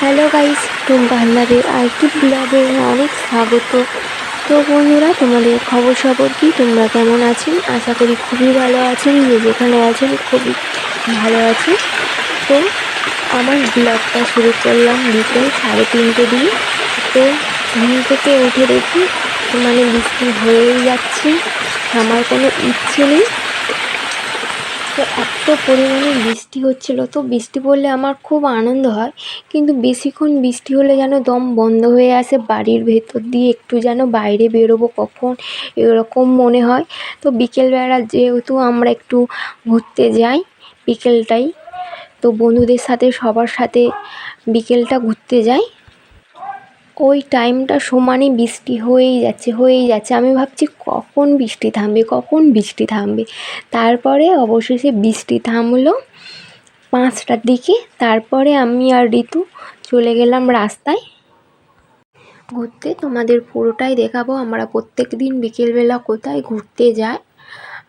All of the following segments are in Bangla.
হ্যালো গাইস টুম্পা হালদারের আরেকটি ব্লগে অনেক স্বাগত। তো বন্ধুরা, তোমাদের খবর সবর কি? তোমরা কেমন আছেন? আশা করি খুবই ভালো আছেন, যে যেখানে আছেন খুবই ভালো আছেন। তো আমার ব্লগটা শুরু করলাম বিকেল সাড়ে তিনটে দিয়ে। তো ঘুম থেকে উঠে দেখি মানে বৃষ্টি হয়েই যাচ্ছে। আমার কোনো ইচ্ছে নেই। তো এত পরিমাণে বৃষ্টি হচ্ছিল, তো বৃষ্টি পড়লে আমার খুব আনন্দ হয়। কিন্তু বেশিক্ষণ বৃষ্টি হলে যেন দম বন্ধ হয়ে আসে, বাড়ির ভেতর দিয়ে একটু যেন বাইরে বেরোবো কখন, এরকম মনে হয়। তো বিকেলবেলা যেহেতু আমরা একটু ঘুরতে যাই বিকেলটাই, তো বন্ধুদের সাথে, সবার সাথে বিকেলটা ঘুরতে যাই। ওই টাইমটা সমানে বৃষ্টি হয়েই যাচ্ছে হয়েই যাচ্ছে। আমি ভাবছি কখন বৃষ্টি থামবে, কখন বৃষ্টি থামবে? তারপরে অবশেষে বৃষ্টি থামলো পাঁচটার দিকে। তারপরে আমি আর ঋতু চলে গেলাম রাস্তায়। ঘুরতে তোমাদের পুরোটাই দেখাবো। আমরা প্রত্যেক দিন বিকেলবেলা কোথায় ঘুরতে যাই।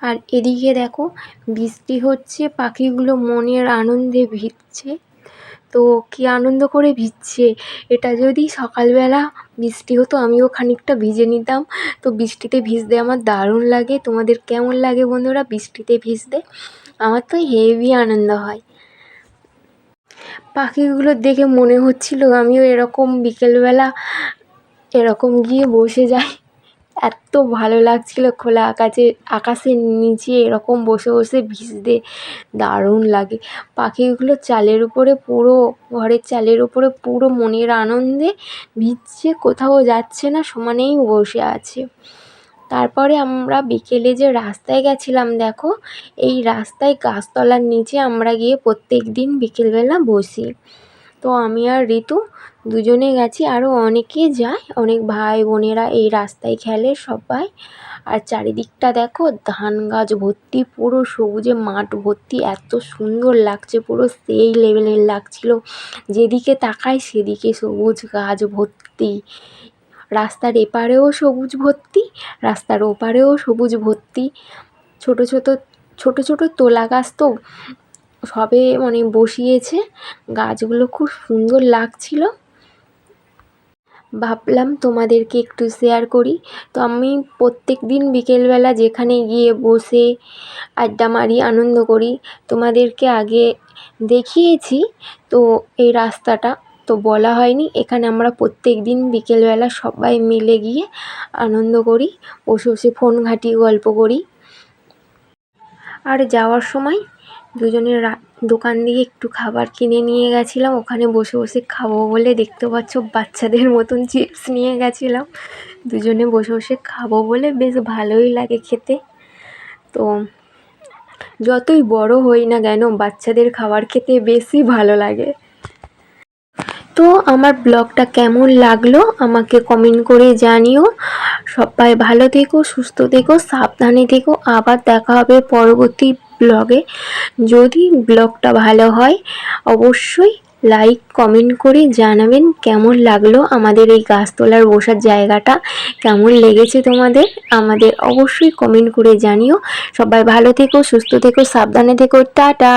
আর এদিকে দেখো, বৃষ্টি হচ্ছে, পাখিগুলো মনের আনন্দে ভিজছে। তো কী আনন্দ করে ভিজছে? এটা যদি সকালবেলা বৃষ্টি হতো, আমিও খানিকটা ভিজে নিতাম। তো বৃষ্টিতে ভিজতে আমার দারুণ লাগে। তোমাদের কেমন লাগে বন্ধুরা বৃষ্টিতে ভিজতে? আমার তো হেভি আনন্দ হয়। পাখিগুলো দেখে মনে হচ্ছিল আমিও এরকম বিকেলবেলা এরকম গিয়ে বসে যাই। এত ভালো লাগছিল খোলা আকাশে, আকাশের নিচে এরকম বসে বসে ভিজতে দারুণ লাগে। পাখিগুলো চালের উপরে পুরো, ঘরের চালের উপরে পুরো মনের আনন্দে ভিজছে, কোথাও যাচ্ছে না, সমানেই বসে আছে। তারপরে আমরা বিকেলে যে রাস্তায় গেছিলাম, দেখো, এই রাস্তায় গাছতলার নিচে আমরা গিয়ে প্রত্যেক দিন বিকেলবেলা বসি। তো আমি আর ঋতু দুজনে গেছি। আরও অনেকে যায়। অনেক ভাই বোনেরা এই রাস্তায় খেলে সবাই। আর চারিদিকটা দেখো, ধান গাছ ভর্তি, পুরো সবুজে মাঠ ভর্তি। এত সুন্দর লাগছে, পুরো সেই লেভেলের লাগছিল। যেদিকে তাকাই সেদিকে সবুজ গাছ ভর্তি। রাস্তার এপারেও সবুজ ভর্তি, রাস্তার ওপারেও সবুজ ভর্তি। ছোট ছোট ছোট ছোট তোলা গাছ তো সবে মানে বসিয়েছে। গাছগুলো খুব সুন্দর লাগছিল। ভাবলাম তোমাদেরকে একটু শেয়ার করি। তো আমি প্রত্যেক দিন বিকেলবেলা যেখানে গিয়ে বসে আড্ডা মারি, আনন্দ করি, তোমাদেরকে আগে দেখিয়েছি। তো এই রাস্তাটা তো বলা হয়নি। এখানে আমরা প্রত্যেক দিন বিকেলবেলা সবাই মিলে গিয়ে আনন্দ করি, বসে বসে ফোন ঘাঁটি গল্প করি। আর যাওয়ার সময় দুজনে রা, দোকান দিয়ে একটু খাবার কিনে নিয়ে গেছিলাম। ওখানে বসে বসে খাব বলে দেখতে পাচ্ছ বাচ্চাদের মতন চিপস নিয়ে গেছিলাম। দুজনে বসে বসে খাব বলে বেশ ভালোই লাগে খেতে। তো যতই বড় হই না কেন বাচ্চাদের খাবার খেতে বেশি ভালো লাগে। তো আমার ব্লগটা কেমন লাগল আমাকে কমেন্ট করে জানিও। সবাই ভালো থেকো, সুস্থ থেকো, সাবধানে থেকো। আবার দেখা হবে পরবর্তী ব্লগে যদি ব্লগটা ভালো হয়, অবশ্যই লাইক কমেন্ট করে জানাবেন কেমন লাগল আমাদের এই গাছ তোলার বসার জায়গাটা, কেমন লেগেছে তোমাদের আমাদের অবশ্যই কমেন্ট করে জানিও। সবাই ভালো থেকো, সুস্থ থেকো, সাবধানে থেকো, টাটা।